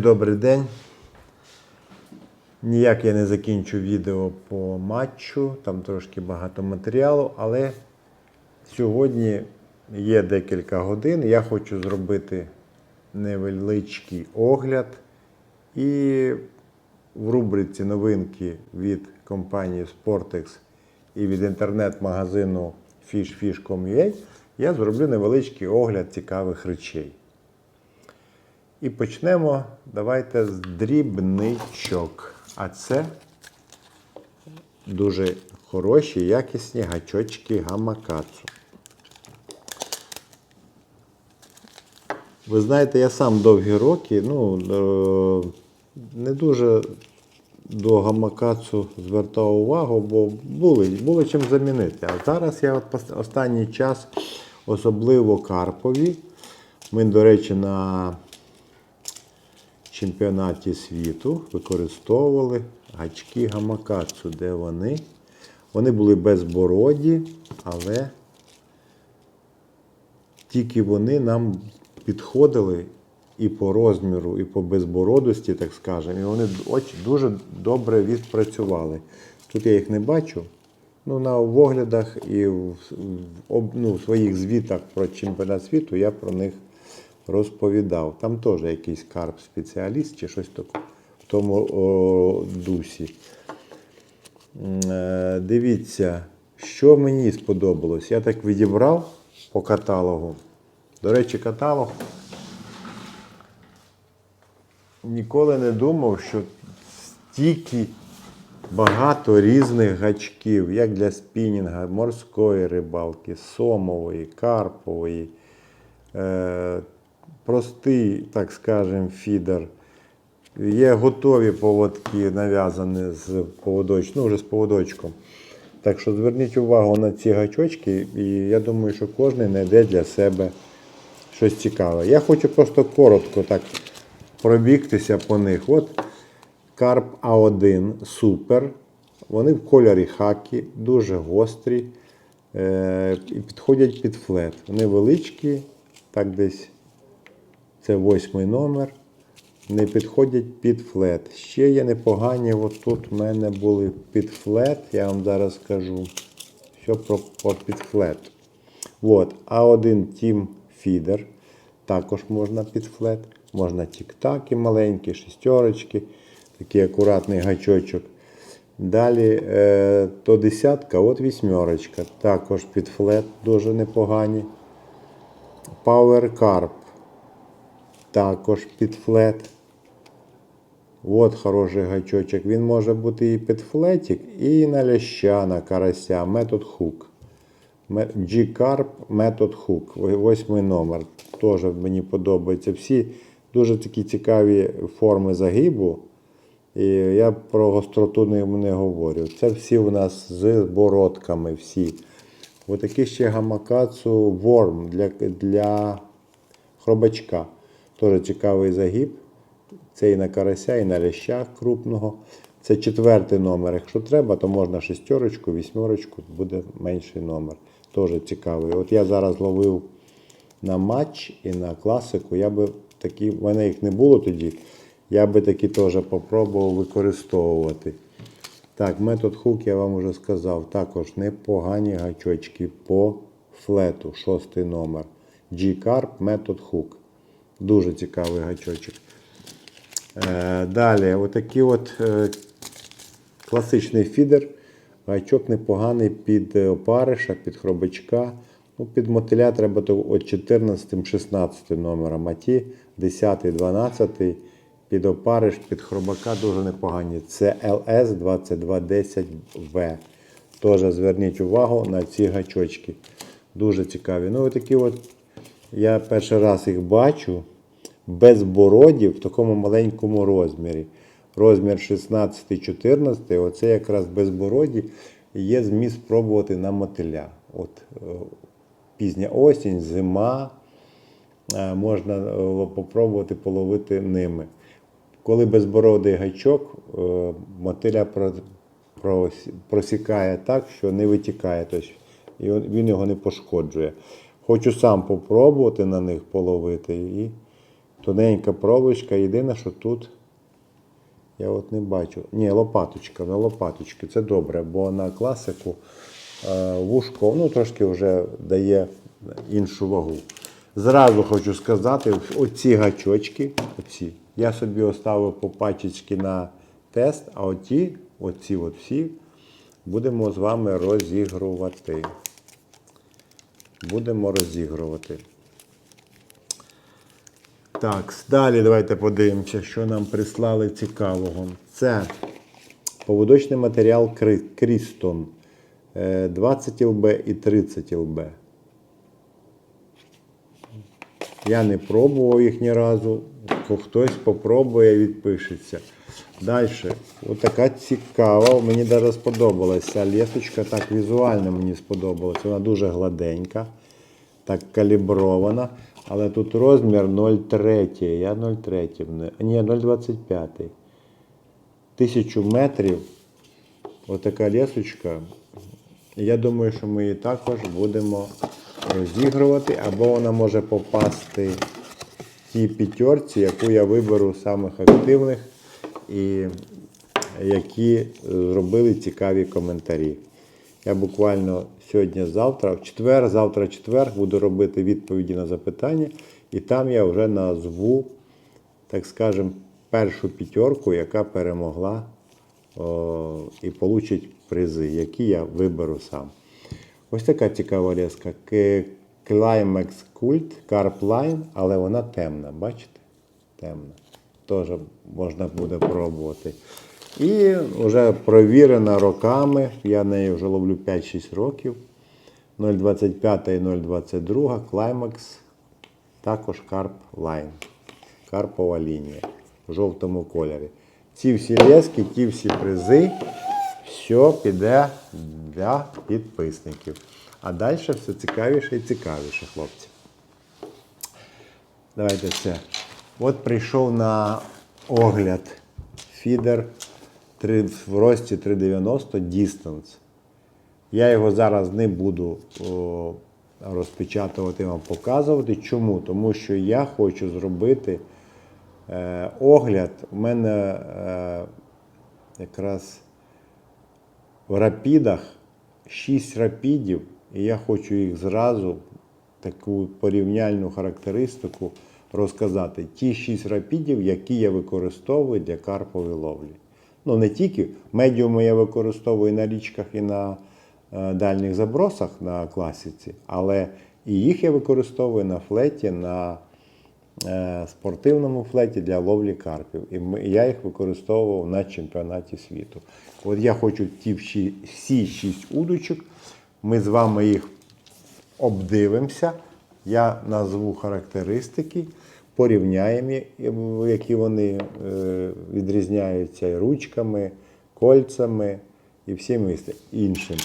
Добрий день. Ніяк я не закінчу відео по матчу, там трошки багато матеріалу, але сьогодні є декілька годин. Я хочу зробити невеличкий огляд. І в рубриці новинки від компанії Sportex і від інтернет-магазину fishfish.com.ua я зроблю невеличкий огляд цікавих речей. І почнемо. Давайте з дрібничок. А це дуже хороші, якісні гачочки гамакацу. Ви знаєте, я сам довгі роки, ну, е, не дуже до гамакацу звертав увагу, бо були, було чим замінити. А зараз я от останній час, особливо Карпові, ми, до речі, на чемпіонаті світу використовували гачки гамакацу, де вони. Вони були безбороді, але тільки вони нам підходили і по розміру, і по безбородості, так скажемо. І вони дуже добре відпрацювали. Тут я їх не бачу. Ну, на оглядах і в, ну, в своїх звітах про чемпіонат світу я про них розповідав. Там теж якийсь карп спеціаліст чи щось таке в тому о, дусі. Е, Дивіться, що мені сподобалось. Я так відібрав по каталогу. До речі, каталог ніколи не думав, що стільки багато різних гачків, як для спінінга, морської рибалки, сомової, карпової, е, простий, так скажемо, фідер. Є готові поводки, нав'язані з поводоч... ну, вже з поводочком. Так що зверніть увагу на ці гачочки, і я думаю, що кожен знайде для себе щось цікаве. Я хочу просто коротко так пробігтися по них. От Карп А1 супер. Вони в кольорі хакі, дуже гострі е, і підходять під флет. Вони величкі, так десь це восьмий номер. Не підходять під флет. Ще є непогані. От тут в мене були під флет. Я вам зараз скажу, що про, про під флет. От, А1 Team Feeder. Також можна під флет. Можна тік-таки маленькі, шістерочки, такий акуратний гачочок. Далі е, то десятка, от вісьмерочка. Також під флет дуже непогані. Power Carp. Також під флет. От хороший гачочок. Він може бути і під флетик, і на ляща, на карася. Метод хук. G-Carp Method Hook. Восьмий номер. Теж мені подобається. Всі дуже такі цікаві форми загибу. І я про гостроту не, не говорю. Це всі у нас з бородками. всі. Отакий ще гамакацу Worm для, для хробачка. Теж цікавий загиб. Це і на карася, і на лящах крупного. Це четвертий номер. Якщо треба, то можна шестерочку, вісьмерочку, буде менший номер. Теж цікавий. От я зараз ловив на матч і на класику. Я би такі, в мене їх не було тоді. Я би такі теж попробував використовувати. Так, метод хук я вам вже сказав. Також непогані гачочки по флету, шостий номер. G-Carp метод хук. Дуже цікавий гачочок. Е, далі, отакий от е, класичний фідер. Гачок непоганий під е, опариша, під хробачка. Ну, під мотиля треба от 14-16 номером, а ті 10-12 під опариш, під хробака дуже непогані. Це LS2210V. Теж зверніть увагу на ці гачочки. Дуже цікаві. Ну, отакі от, я перший раз їх бачу безбороді в такому маленькому розмірі. Розмір 16-14, оце якраз безбороді. Є зміст спробувати на мотиля. От е, пізня осінь, зима, е, можна е, попробувати половити ними. Коли безбородий гачок, мотиля просікає так, що не витікає, тобто він його не пошкоджує. Хочу сам попробувати на них половити і Тоненька проволочка, єдине, що тут я от не бачу. Ні, лопаточка, на лопаточки. Це добре, бо на класику е, вушко ну, трошки вже дає іншу вагу. Зразу хочу сказати, оці гачочки, оці, я собі оставив по пачечки на тест, а оті, оці от всі, будемо з вами розігрувати. Будемо розігрувати. Так, далі давайте подивимося, що нам прислали цікавого. Це поводочний матеріал Крістон. Е, 20 ЛБ і 30 ЛБ. Я не пробував їх ні разу. Хтось попробує, відпишеться. Далі. Отака цікава. Мені навіть сподобалася. Лісочка так візуально мені сподобалася. Вона дуже гладенька, так калібрована. Але тут розмір 0,3. Я 0,3. Ні, 0,25. Тисячу метрів. Отака лісочка. Я думаю, що ми її також будемо розігрувати, або вона може попасти в тій п'ятерці, яку я виберу самих активних і які зробили цікаві коментарі. Я буквально сьогодні-завтра, в четвер, завтра-четвер буду робити відповіді на запитання, і там я вже назву, так скажемо, першу п'ятерку, яка перемогла о, і получить призи, які я виберу сам. Ось така цікава леска. Climax Cult Carp але вона темна, бачите? Темна. Теж можна буде пробувати. І вже провірена роками. Я нею вже ловлю 5-6 років. 0,25 і 0,22 Climax. Також Carp Line. Карпова лінія в жовтому кольорі. Ці всі лески, ті всі призи, все піде для підписників. А далі все цікавіше і цікавіше, хлопці. Давайте все. От прийшов на огляд фідер три- в рості 390 Distance. Я його зараз не буду о, розпечатувати вам показувати. Чому? Тому що я хочу зробити е, огляд. У мене е, якраз в рапідах 6 рапідів, і я хочу їх зразу таку порівняльну характеристику розказати. Ті 6 рапідів, які я використовую для карпової ловлі. Ну, не тільки медіуми я використовую на річках і на е, дальніх забросах на класиці, але і їх я використовую на флеті, на е, спортивному флеті для ловлі карпів. І я їх використовував на чемпіонаті світу. От я хочу ті всі шість удочок, ми з вами їх обдивимося. Я назву характеристики, порівняємо, які вони е, відрізняються і ручками, кольцями і всім іншим.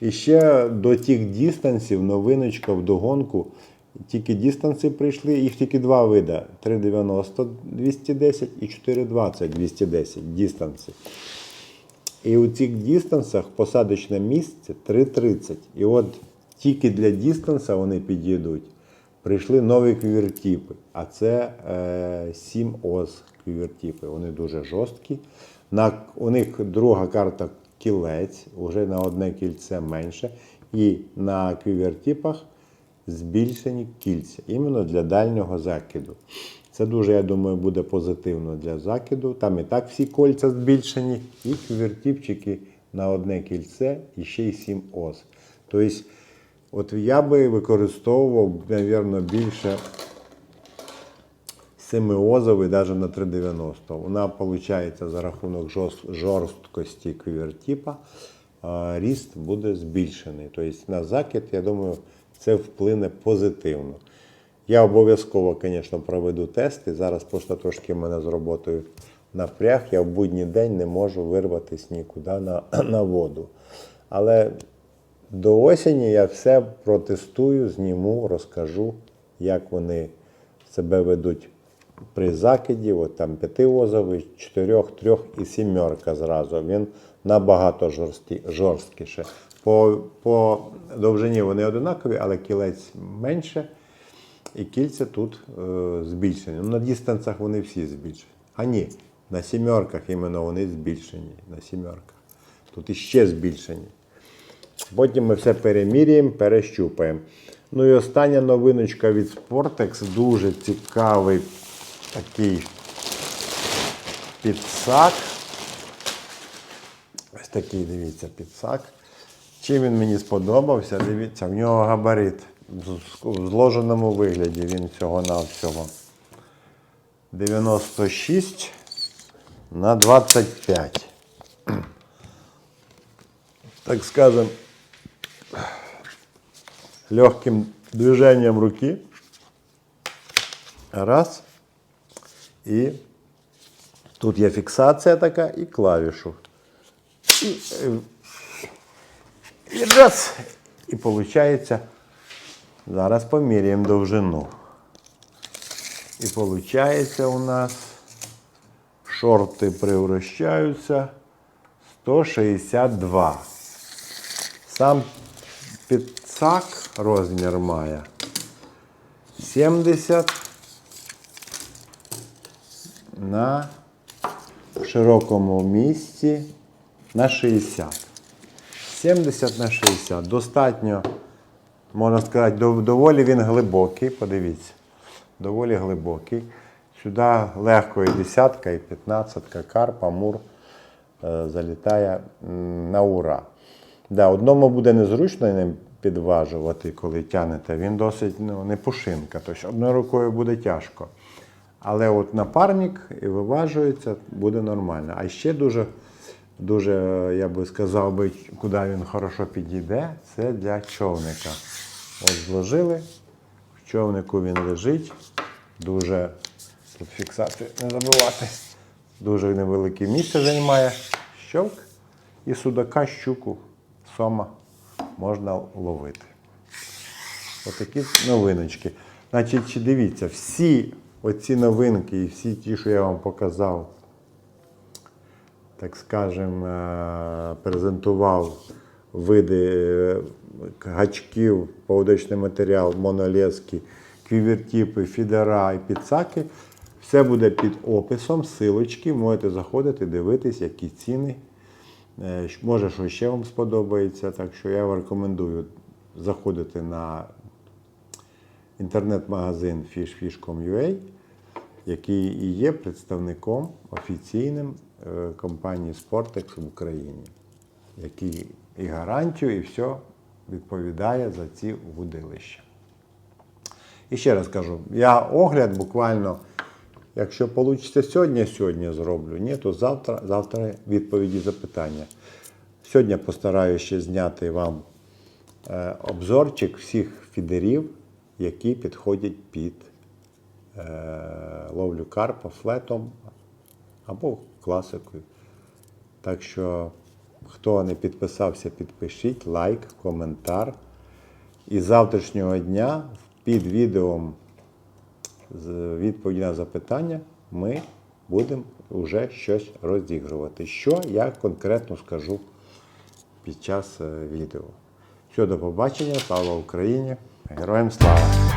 І ще до тих дістансів новиночка в догонку. Тільки дістанси прийшли, їх тільки два вида: 390 210 і 420 210 дістанси. І у цих дістансах посадочне місце 3,30. І от тільки для дістанса вони підійдуть. Прийшли нові квівертіпи, а це е, 7 оз квівертіпи. Вони дуже жорсткі. На, у них друга карта кілець, вже на одне кільце менше. І на квівертіпах збільшені кільця, іменно для дальнього закиду. Це дуже, я думаю, буде позитивно для закиду. Там і так всі кольця збільшені, і квівертіпчики на одне кільце і ще й 7 ос. Тобто, от я би використовував, мабуть, більше семиозовий, навіть на 390. Вона виходить за рахунок жорсткості квівертіпа, ріст буде збільшений. Тобто на закид, я думаю, це вплине позитивно. Я обов'язково, звісно, проведу тести. Зараз просто трошки мене з роботою напряг. Я в будній день не можу вирватися нікуди на, на воду. Але до осені я все протестую, зніму, розкажу, як вони себе ведуть при закиді. От там п'ятиозовий, чотирьох, трьох і сімерка зразу. Він набагато жорсті, жорсткіше. По, по довжині вони одинакові, але кілець менше. і кільця тут е, збільшені. Ну, на дістансах вони всі збільшені. А ні, на сімерках іменно вони збільшені. На сімерках. Тут іще збільшені. Потім ми все переміряємо, перещупаємо. Ну і остання новиночка від Sportex. Дуже цікавий такий підсак. Ось такий, дивіться, підсак. Чим він мені сподобався, дивіться, в нього габарит. В зложеному вигляді він всього-навсього 96 на 25. Так скажем, легким движением руки. Раз. І тут є фіксація така і клавішу. І, е, і раз. І виходить, зараз поміряємо довжину. І виходить у нас шорти превращаються 162. Сам підсак розмір має 70 на широкому місці на 60. 70 на 60. Достатньо, можна сказати, доволі він глибокий. Подивіться. Доволі глибокий. Сюди легко і десятка, і п'ятнадцятка карп, амур е, залітає на ура. Да, одному буде незручно підважувати, коли тянете. Він досить ну, не пушинка, тобто одною рукою буде тяжко. Але от напарник і виважується, буде нормально. А ще дуже, дуже, я би сказав, би, куди він хорошо підійде, це для човника. От зложили, в човнику він лежить, дуже тут фіксацію не забувати. Дуже невелике місце займає. Щовк і судака, щуку, сома можна ловити. Отакі новиночки. Значить, чи дивіться, всі оці новинки і всі ті, що я вам показав, так скажем, е, презентував види е, гачків, поводочний матеріал, монолески, квівертіпи, фідера і підсаки. Все буде під описом, силочки. Можете заходити, дивитись, які ціни. Е, Може, що ще вам сподобається. Так що я вам рекомендую заходити на інтернет-магазин fishfish.com.ua, який і є представником офіційним е, компанії Sportex в Україні, який і гарантію, і все відповідає за ці вудилища. І ще раз кажу, я огляд буквально, якщо вийде сьогодні, сьогодні зроблю. Ні, то завтра, завтра відповіді запитання. Сьогодні постараюся зняти вам е, обзорчик всіх фідерів, які підходять під е, ловлю карпа флетом або класикою. Так що, хто не підписався, підпишіть, лайк, коментар. І з завтрашнього дня під відео відповіді на запитання ми будемо вже щось розігрувати. Що я конкретно скажу під час е, відео. Все, до побачення, слава Україні! Героям слава!